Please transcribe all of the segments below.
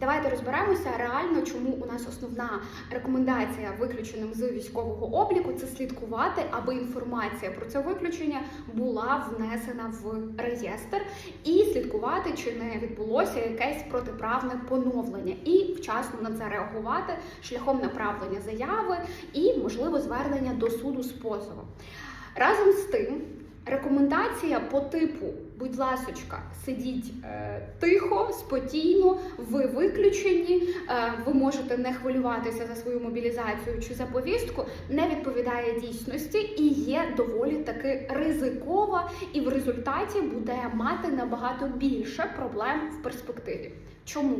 Давайте розберемося реально, чому у нас основна рекомендація виключеним з військового обліку це слідкувати, аби інформація про це виключення була внесена в реєстр, і слідкувати, чи не відбулося якесь протиправне поновлення, і вчасно на це реагувати шляхом направлення заяви і можливо звернення до суду з позовом. Разом з тим. Рекомендація по типу, будь ласочка, сидіть е, тихо, спокійно, ви виключені, е, ви можете не хвилюватися за свою мобілізацію чи за повістку, не відповідає дійсності і є доволі таки ризикова, і в результаті буде мати набагато більше проблем в перспективі. Чому?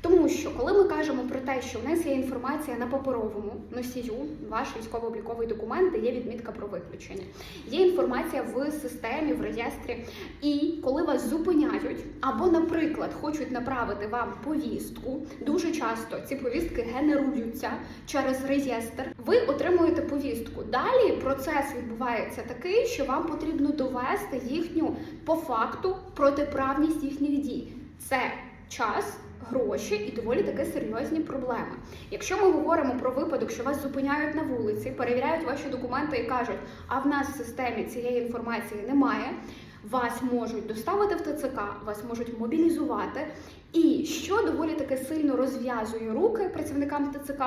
Тому що коли ми кажемо про те, що в нас є інформація на паперовому носію, ваш військово-обліковий документ, де є відмітка про виключення, є інформація в системі, в реєстрі. І коли вас зупиняють, або, наприклад, хочуть направити вам повістку, дуже часто ці повістки генеруються через реєстр. Ви отримуєте повістку. Далі процес відбувається такий, що вам потрібно довести їхню по факту протиправність їхніх дій. Це час. Гроші і доволі таки серйозні проблеми. Якщо ми говоримо про випадок, що вас зупиняють на вулиці, перевіряють ваші документи і кажуть, а в нас в системі цієї інформації немає, вас можуть доставити в ТЦК, вас можуть мобілізувати. І що доволі таки сильно розв'язує руки працівникам ТЦК,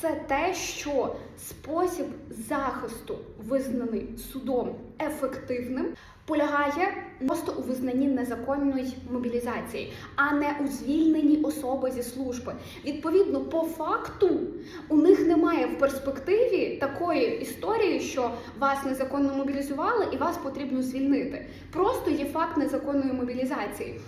це те, що спосіб захисту, визнаний судом ефективним, полягає просто у визнанні незаконної мобілізації, а не у звільненні особи зі служби. Відповідно, по факту у них немає в перспективі такої історії, що вас незаконно мобілізували і вас потрібно звільнити. Просто є факт незаконної мобілізації.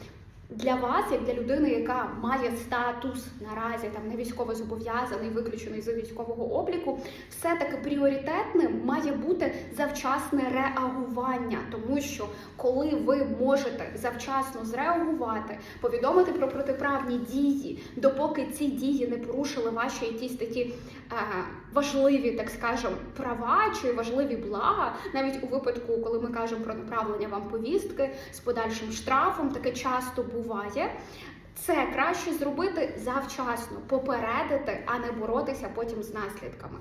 Для вас, як для людини, яка має статус наразі там не військово зобов'язаний, виключений з військового обліку, все-таки пріоритетним має бути завчасне реагування, тому що коли ви можете завчасно зреагувати, повідомити про протиправні дії, допоки ці дії не порушили ваші якісь такі е, важливі, так скажемо, права чи важливі блага, навіть у випадку, коли ми кажемо про направлення вам повістки з подальшим штрафом, таке часто буває. Це краще зробити завчасно, попередити, а не боротися потім з наслідками.